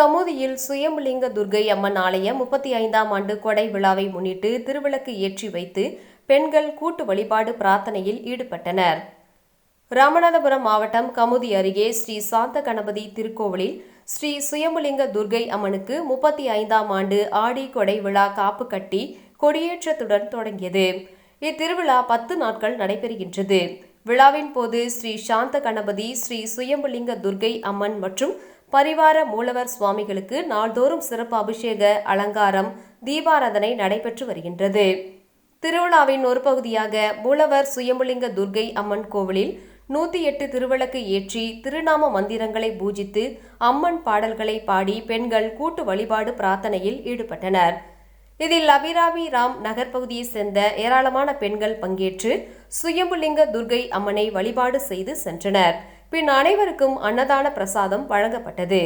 கமுதியில் சுயம்புலிங்க துர்க்கை அம்மன் ஆலய முப்பத்தி ஐந்தாம் ஆண்டு கொடை விழாவை முன்னிட்டு திருவிளக்கு ஏற்றி வைத்து பெண்கள் கூட்டு வழிபாடு பிரார்த்தனையில் ஈடுபட்டனர். ராமநாதபுரம் மாவட்டம் கமுதி அருகே ஸ்ரீ சாந்த கணபதி திருக்கோவிலில் ஸ்ரீ சுயம்புலிங்க துர்க்கை அம்மனுக்கு முப்பத்தி ஐந்தாம் ஆண்டு ஆடி கொடை விழா காப்பு கட்டி கொடியேற்றத்துடன் தொடங்கியது. இத்திருவிழா பத்து நாட்கள் நடைபெறுகின்றது. விழாவின் போது ஸ்ரீ சாந்த கணபதி ஸ்ரீ சுயம்புலிங்க துர்க்கை அம்மன் மற்றும் பரிவார மூலவர் சுவாமிகளுக்கு நாள்தோறும் சிறப்பு அபிஷேக அலங்காரம் தீபாராதனை நடைபெற்று வருகின்றது. திருவிழாவின் ஒரு பகுதியாக மூலவர் சுயமுலிங்க துர்க்கை அம்மன் கோவிலில் நூத்தி எட்டு திருவிளக்கு ஏற்றி திருநாம மந்திரங்களை பூஜித்து அம்மன் பாடல்களை பாடி பெண்கள் கூட்டு வழிபாடு பிரார்த்தனையில் ஈடுபட்டனர். இதில் அபிராமி ராம் நகர் பகுதியைச் சேர்ந்த ஏராளமான பெண்கள் பங்கேற்று சுயம்புலிங்க துர்க்கை அம்மனை வழிபாடு செய்து சென்றனர். பின் அனைவருக்கும் அன்னதான பிரசாதம் வழங்கப்பட்டது.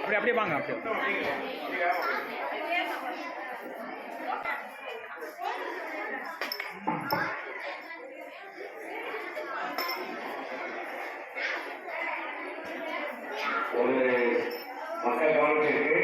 அப்படியே அப்படியே வாங்க அப்படியே ஒரு மக்கள்